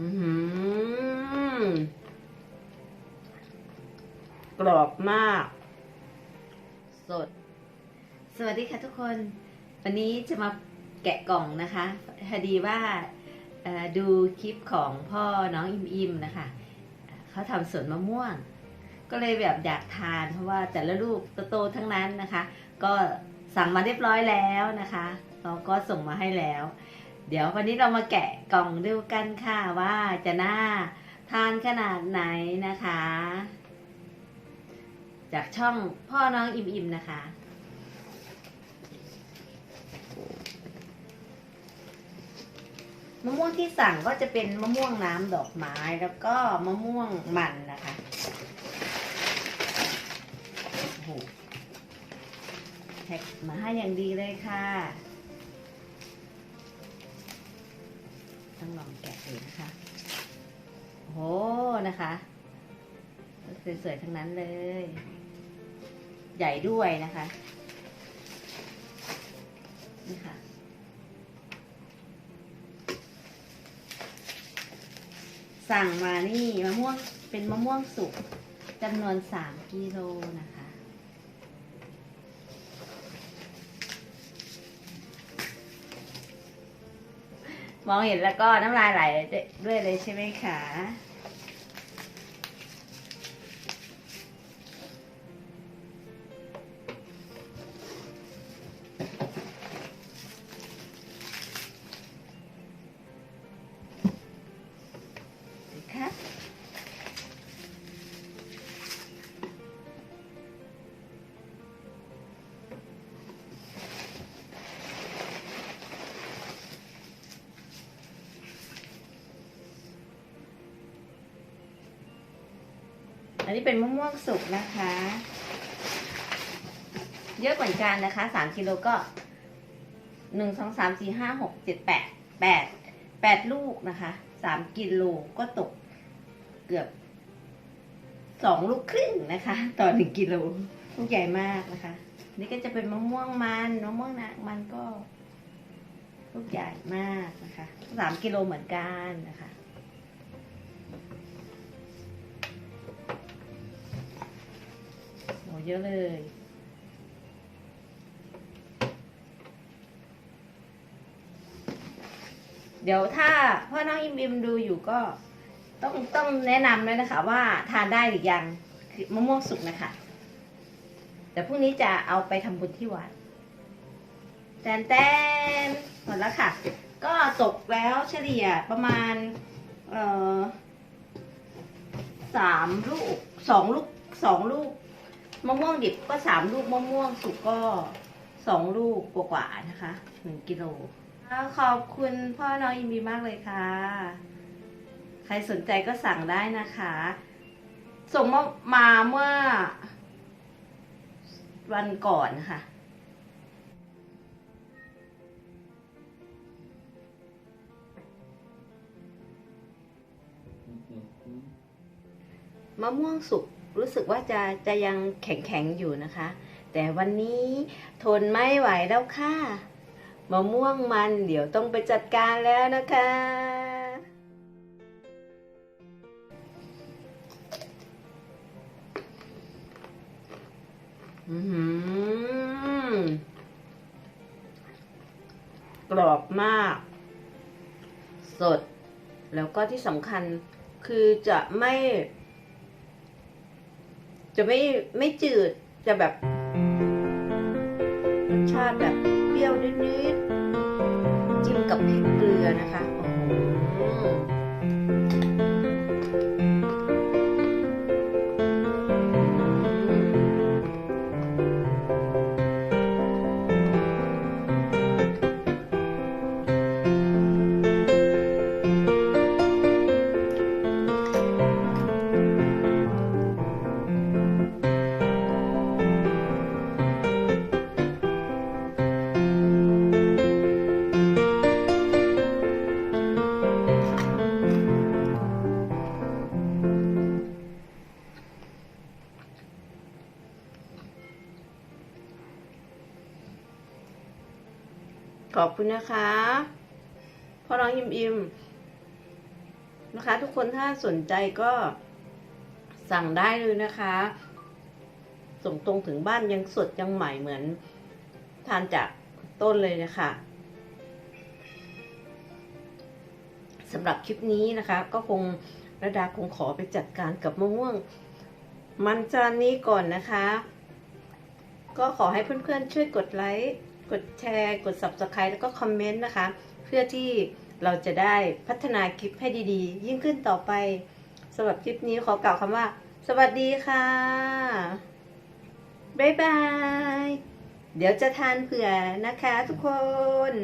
กรอบมาก สด สวัสดีค่ะทุกคน วันนี้จะมาแกะกล่องนะคะพอดีว่าดูคลิปของพ่อน้องอิมอิมนะคะ เขาทำสวนมะม่วง ก็เลยแบบอยากทานเพราะว่าแต่ละลูกโตๆทั้งนั้นนะคะ ก็สั่งมาเรียบร้อยแล้วนะคะเราก็ส่งมาให้แล้ว เดี๋ยววันนี้เรามาแกะกล่องดูกันค่ะว่าจะน่าทานขนาดไหนนะคะ จากช่องพ่อน้องอิ่มอิมนะคะ มะม่วงที่สั่งก็จะเป็นมะม่วงน้ำดอกไม้แล้วก็มะม่วงมันนะคะโอ้โหแพ็คมาให้อย่างดีเลยค่ะ ต้องลองแกะดูนะคะโหนะคะสวยๆทั้งนั้นเลย ใหญ่ด้วยนะคะนี่ค่ะสั่งมานี่มะม่วงเป็นมะม่วงสุกจำนวนสามกิโลนะคะ มองเห็นแล้วก็น้ำลายไหลด้วยเลยใช่ไหมคะ อันนี้เป็นมะม่วงสุกนะคะ เยอะเหมือนกันนะคะสามกิโลก็หนึ่งสองสามสี่ห้าหกเจ็ดแปดแปดแปดลูกนะคะสามกิโลก็ตกเกือบสองลูกครึ่งนะคะ ต่อหนึ่งกิโลลูกใหญ่มากนะคะ นี่ก็จะเป็นมะม่วงมันมะม่วงนะมันก็ ลูกใหญ่มากนะคะสามกิโลเหมือนกันนะคะ เยอะเลย เดี๋ยวถ้าพ่อน้องอิมอิมดูอยู่ก็ต้องต้องแนะนำเลยนะคะ ว่าทานได้หรือยังคือมะม่วงสุกนะคะ แต่พรุ่งนี้จะเอาไปทำบุญที่วัดแตนแตนหมดแล้วค่ะ ก็ตกแล้วเฉลี่ยประมาณเอ่อสามลูกสองลูกสองลูก มะม่วงดิบก็สามลูกมะม่วงสุกก็สองลูกกว่าๆนะคะหนึ่งกิโลขอบคุณพ่อน้องอิมบีมากเลยค่ะ ใครสนใจก็สั่งได้นะคะ ส่งมามาเมื่อ วันก่อนนะคะมะม่วงสุก รู้สึกว่าจะจะยังแข็งแข็งอยู่นะคะ แต่วันนี้ทนไม่ไหวแล้วค่ะมะม่วงมันเดี๋ยวต้องไปจัดการแล้วนะคะ อือหือกรอบมาก สด แล้วก็ที่สำคัญคือจะไม่ จะไม่ไม่จืดจะแบบรสชาติแบบเปรี้ยวนิดๆจิ้มกับพริกเกลือนะคะโอ้โห ขอบคุณนะคะพ่อน้องยิมอิมนะคะ ทุกคนถ้าสนใจก็สั่งได้เลยนะคะ ส่งตรงถึงบ้านยังสดยังใหม่เหมือนทานจากต้นเลยนะคะสำหรับคลิปนี้นะคะ ก็คงระดาคงขอไปจัดการกับมะม่วง มันจานนี้ก่อนนะคะ ก็ขอให้เพื่อนๆช่วยกดไลค์ กดแชร์ กด subscribe แล้วก็คอมเมนต์นะคะ เพื่อที่เราจะได้พัฒนาคลิปให้ดีๆ ยิ่งขึ้นต่อไปสำหรับคลิปนี้ขอกล่าวคำว่า สวัสดีค่ะ บ๊ายบาย เดี๋ยวจะทานเผื่อนะคะทุกคน